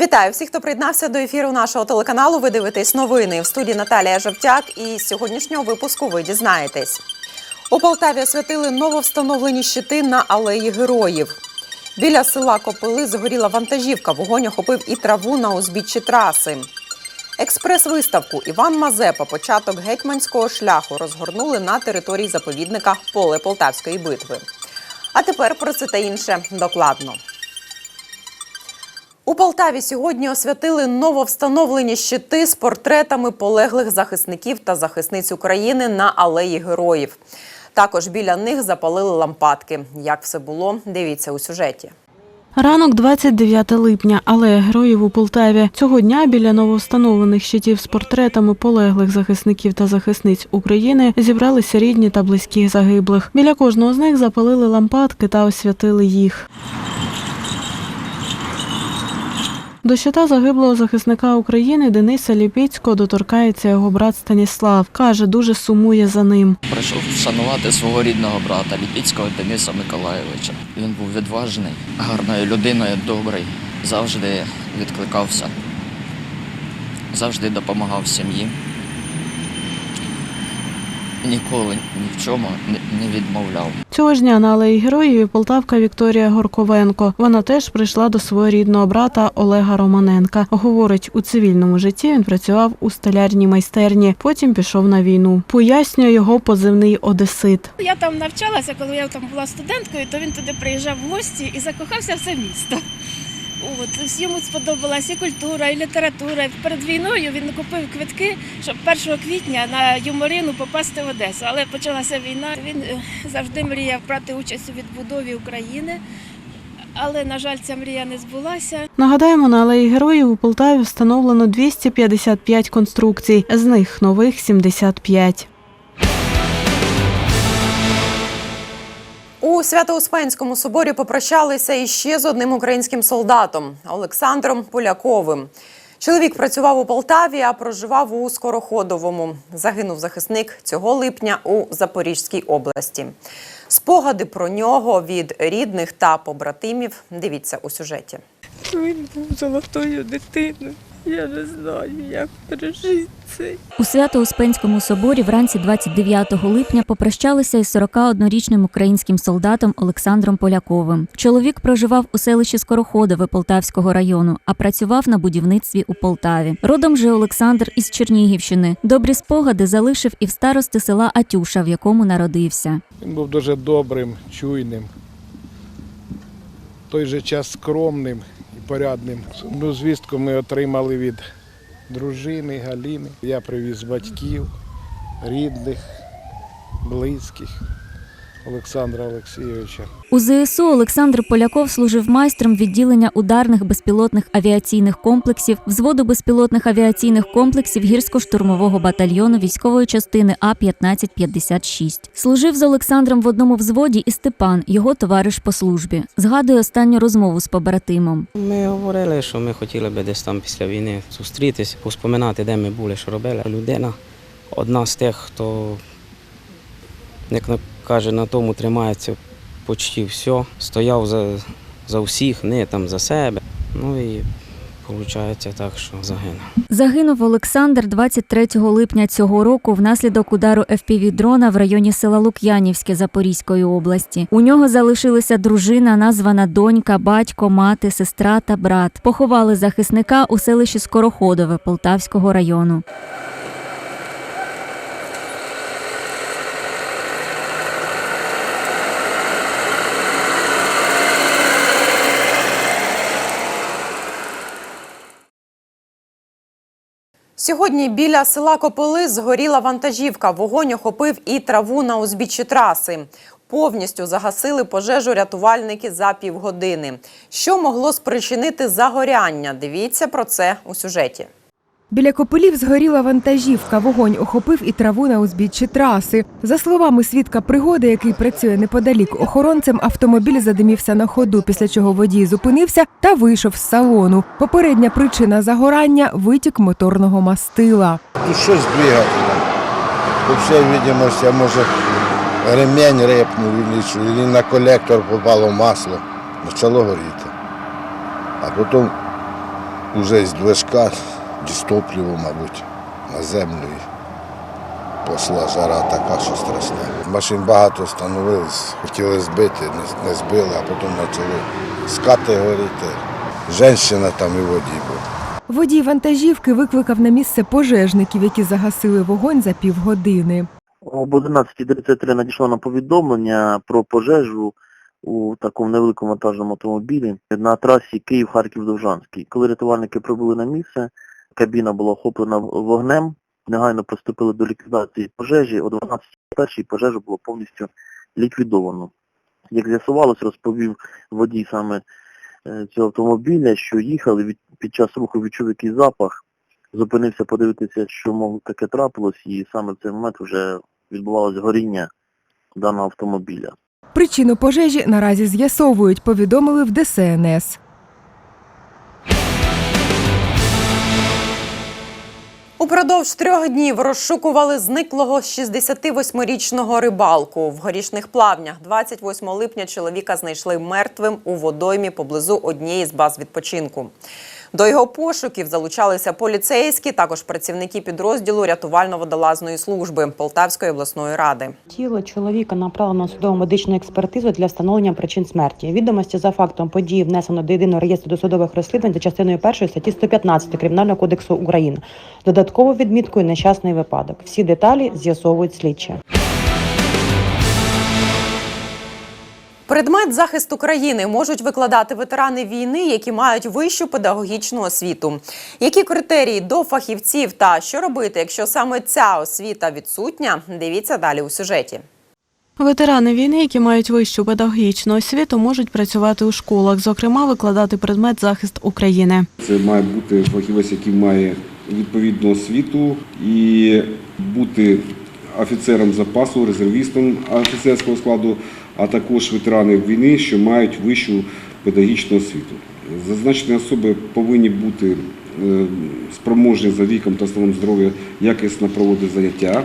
Вітаю всіх, хто приєднався до ефіру нашого телеканалу. Ви дивитесь новини в студії Наталія Жовтяк. І з сьогоднішнього випуску ви дізнаєтесь. У Полтаві освятили нововстановлені щити на алеї героїв. Біля села Копили згоріла вантажівка. Вогонь охопив і траву на узбіччі траси. Експрес-виставку Іван Мазепа, початок гетьманського шляху, розгорнули на території заповідника Поле Полтавської битви. А тепер про це та інше докладно. У Полтаві сьогодні освятили нововстановлені щити з портретами полеглих захисників та захисниць України на алеї героїв. Також біля них запалили лампадки. Як все було, дивіться у сюжеті. Ранок 29 липня, алея героїв у Полтаві. Цього дня біля нововстановлених щитів з портретами полеглих захисників та захисниць України зібралися рідні та близькі загиблих. Біля кожного з них запалили лампадки та освятили їх. До щита загиблого захисника України Дениса Ліпіцького доторкається його брат Станіслав. Каже, дуже сумує за ним. Прийшов вшанувати свого рідного брата Ліпіцького Дениса Миколаєвича. Він був відважний, гарною людиною, добрий, завжди відкликався, завжди допомагав сім'ї. Ніколи ні в чому не- відмовляв. Цього ж дня на алеї героїв полтавка Вікторія Горковенко. Вона теж прийшла до свого рідного брата Олега Романенка. Говорить, у цивільному житті він працював у столярній майстерні, потім пішов на війну. Пояснює його позивний Одесит. Я там навчалася, коли я там була студенткою, то він туди приїжджав в гості і закохався в це місто. От йому сподобалася і культура, і література. Перед війною він купив квитки, щоб 1 квітня на юморину попасти в Одесу. Але почалася війна. Він е, завжди мріяв брати участь у відбудові України. Але, на жаль, ця мрія не збулася. Нагадаємо, на алеї героїв у Полтаві встановлено 255 конструкцій, з них нових 75. У Свято-Успенському соборі попрощалися іще з одним українським солдатом Олександром Поляковим. Чоловік працював у Полтаві, а проживав у Скороходовому. Загинув захисник цього липня у Запорізькій області. Спогади про нього від рідних та побратимів. Дивіться у сюжеті. Він був золотою дитиною. Я не знаю, як пережити це. У Свято-Успенському соборі вранці 29 липня попрощалися із 41-річним українським солдатом Олександром Поляковим. Чоловік проживав у селищі Скороходове Полтавського району, а працював на будівництві у Полтаві. Родом же Олександр із Чернігівщини. Добрі спогади залишив і в старости села Атюша, в якому народився. Він був дуже добрим, чуйним, в той же час скромним порядним. Ну, звістку ми отримали від дружини Галіни. Я привіз батьків, рідних, близьких Олександра Олексійовича. У ЗСУ Олександр Поляков служив майстром відділення ударних безпілотних авіаційних комплексів, взводу безпілотних авіаційних комплексів гірсько-штурмового батальйону військової частини А 1556 Служив з Олександром в одному взводі і Степан, його товариш по службі. Згадує останню розмову з побратимом. Ми говорили, що ми хотіли би десь там після війни зустрітися, поспоминати, де ми були, що робили. Людина одна з тих, хто, як каже, на тому тримається почти все. Стояв за, за всіх, не там за себе. Ну і виходить так, що загинув. Загинув Олександр 23 липня цього року внаслідок удару FPV-дрона в районі села Лук'янівське Запорізької області. У нього залишилися дружина, названа донька, батько, мати, сестра та брат. Поховали захисника у селищі Скороходове Полтавського району. Сьогодні біля села Копили згоріла вантажівка. Вогонь охопив і траву на узбіччі траси. Повністю загасили пожежу рятувальники за півгодини. Що могло спричинити загоряння? Дивіться про це у сюжеті. Біля копилів згоріла вантажівка. Вогонь охопив і траву на узбіччі траси. За словами свідка пригоди, який працює неподалік охоронцем, автомобіль задимівся на ходу, після чого водій зупинився та вийшов з салону. Попередня причина загорання витік моторного мастила. Тут щось двигателя. По всій може ремень репнув, що, на колектор попало масло. Почало горіти. А потім вже з движка, дістопливо, мабуть, на землю. І Пошла жара така, що страшна. Машин багато встановились, хотіли збити, не, не збили, а потім почали скати горіти. Женщина там і водій був. Водій вантажівки викликав на місце пожежників, які загасили вогонь за півгодини. Об 11.33 надійшло на повідомлення про пожежу у такому невеликому вантажному автомобілі на трасі Київ-Харків-Довжанський. Коли рятувальники прибули на місце, кабіна була охоплена вогнем, негайно приступили до ліквідації пожежі. О 12.01 пожежу було повністю ліквідовано. Як з'ясувалось, розповів водій саме е, цього автомобіля, що їхали від, під час руху відчув якийсь запах, зупинився подивитися, що мов таке трапилось, і саме в цей момент вже відбувалось горіння даного автомобіля. Причину пожежі наразі з'ясовують, повідомили в ДСНС. Упродовж трьох днів розшукували зниклого 68-річного рибалку в горішних плавнях. 28 липня чоловіка знайшли мертвим у водоймі поблизу однієї з баз відпочинку. До його пошуків залучалися поліцейські, також працівники підрозділу рятувально-водолазної служби Полтавської обласної ради. Тіло чоловіка направлено на судово медичну експертизу для встановлення причин смерті. Відомості за фактом події внесено до єдиного реєстру досудових розслідувань за частиною першої статті 115 Кримінального кодексу України. Додатково відміткою нещасний випадок. Всі деталі з'ясовують слідчі. Предмет захисту країни можуть викладати ветерани війни, які мають вищу педагогічну освіту. Які критерії до фахівців та що робити, якщо саме ця освіта відсутня? Дивіться далі у сюжеті. Ветерани війни, які мають вищу педагогічну освіту, можуть працювати у школах, зокрема викладати предмет захист України. Це має бути фахівець, який має відповідну освіту і бути офіцером запасу, резервістом офіцерського складу, а також ветерани війни, що мають вищу педагогічну освіту. Зазначені особи повинні бути е, спроможні за віком та станом здоров'я якісно проводити заняття.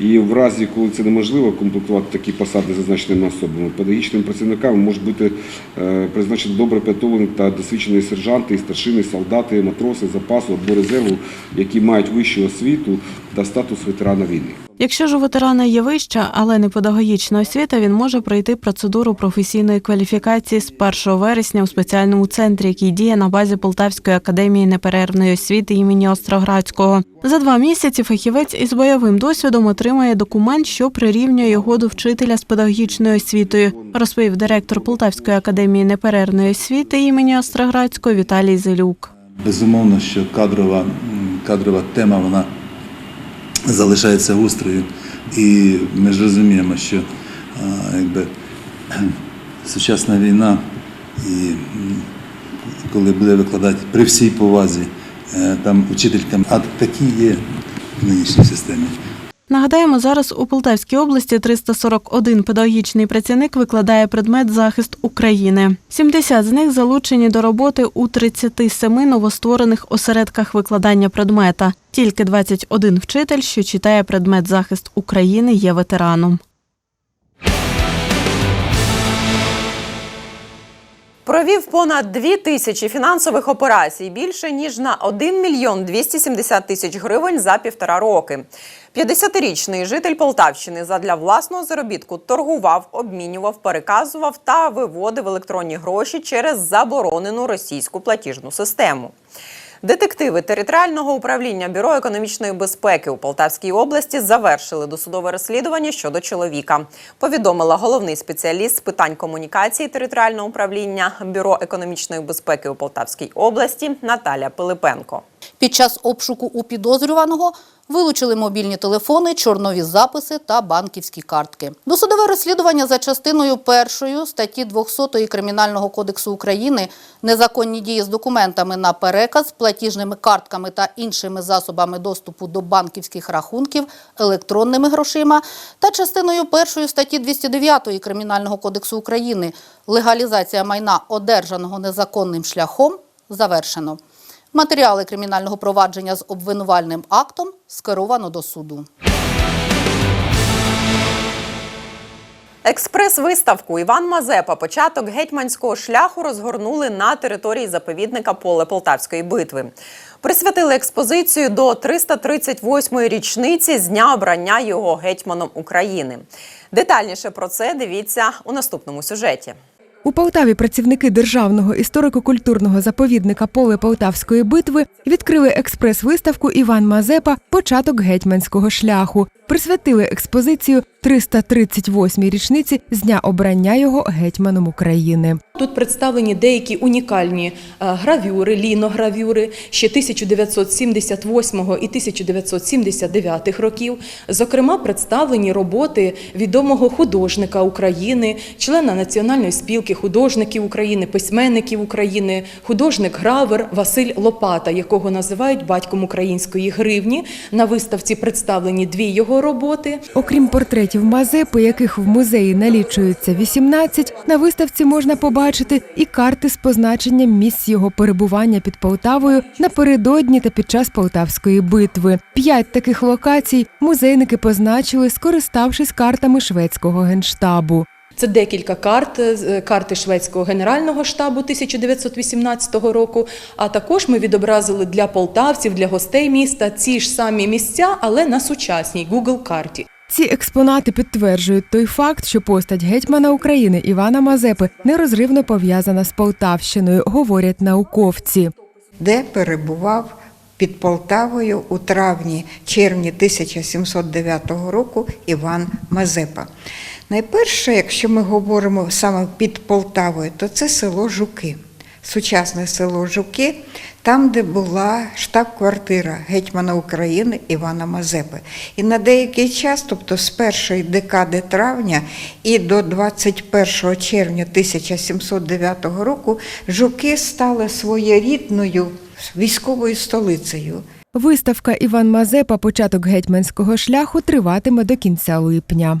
І в разі, коли це неможливо комплектувати такі посади зазначеними особами, педагогічними працівниками можуть бути е, призначені добре підготовлені та досвідчені сержанти, старшини, солдати, матроси запасу або резерву, які мають вищу освіту та статус ветерана війни. Якщо ж у ветерана є вища, але не педагогічна освіта, він може пройти процедуру професійної кваліфікації з 1 вересня у спеціальному центрі, який діє на базі Полтавської академії неперервної освіти імені Остроградського. За два місяці фахівець із бойовим досвідом отримає документ, що прирівнює його до вчителя з педагогічною освітою, розповів директор Полтавської академії неперервної освіти імені Остроградського Віталій Зелюк. Безумовно, що кадрова, кадрова тема вона залишається гострою. І ми ж розуміємо, що якби, сучасна війна, і коли буде викладати при всій повазі е, там учителькам, а такі є в нинішній системі. Нагадаємо, зараз у Полтавській області 341 педагогічний працівник викладає предмет захист України. 70 з них залучені до роботи у 37 новостворених осередках викладання предмета. Тільки 21 вчитель, що читає предмет захист України, є ветераном. Провів понад дві тисячі фінансових операцій, більше ніж на 1 мільйон 270 тисяч гривень за півтора роки. 50-річний житель Полтавщини задля власного заробітку торгував, обмінював, переказував та виводив електронні гроші через заборонену російську платіжну систему. Детективи територіального управління Бюро економічної безпеки у Полтавській області завершили досудове розслідування щодо чоловіка. Повідомила головний спеціаліст з питань комунікації територіального управління Бюро економічної безпеки у Полтавській області Наталя Пилипенко. Під час обшуку у підозрюваного вилучили мобільні телефони, чорнові записи та банківські картки. Досудове розслідування за частиною першої статті 200 Кримінального кодексу України незаконні дії з документами на переказ, платіжними картками та іншими засобами доступу до банківських рахунків, електронними грошима та частиною першої статті 209 Кримінального кодексу України легалізація майна, одержаного незаконним шляхом, завершено. Матеріали кримінального провадження з обвинувальним актом скеровано до суду. Експрес-виставку Іван Мазепа початок гетьманського шляху розгорнули на території заповідника поле Полтавської битви. Присвятили експозицію до 338-ї річниці з дня обрання його гетьманом України. Детальніше про це дивіться у наступному сюжеті. У Полтаві працівники державного історико-культурного заповідника поле Полтавської битви відкрили експрес-виставку Іван Мазепа Початок гетьманського шляху. Присвятили експозицію 338-й річниці з дня обрання його гетьманом України. Тут представлені деякі унікальні е, гравюри, ліногравюри ще 1978 і 1979 років. Зокрема, представлені роботи відомого художника України, члена Національної спілки художників України, письменників України, художник-гравер Василь Лопата, якого називають батьком української гривні. На виставці представлені дві його роботи. Окрім портретів Мазепи, яких в музеї налічується 18, на виставці можна побачити і карти з позначенням місць його перебування під Полтавою напередодні та під час Полтавської битви. П'ять таких локацій музейники позначили, скориставшись картами шведського генштабу. Це декілька карт, е, карти шведського генерального штабу 1918 року. А також ми відобразили для полтавців, для гостей міста ці ж самі місця, але на сучасній Google карті. Ці експонати підтверджують той факт, що постать гетьмана України Івана Мазепи нерозривно пов'язана з Полтавщиною, говорять науковці. де перебував під Полтавою у травні-червні 1709 року Іван Мазепа. Найперше, якщо ми говоримо саме під Полтавою, то це село Жуки, сучасне село Жуки, там, де була штаб-квартира гетьмана України Івана Мазепи. І на деякий час, тобто з першої декади травня і до 21 червня 1709 року, Жуки стали своєрідною військовою столицею. Виставка Іван Мазепа Початок гетьманського шляху триватиме до кінця липня.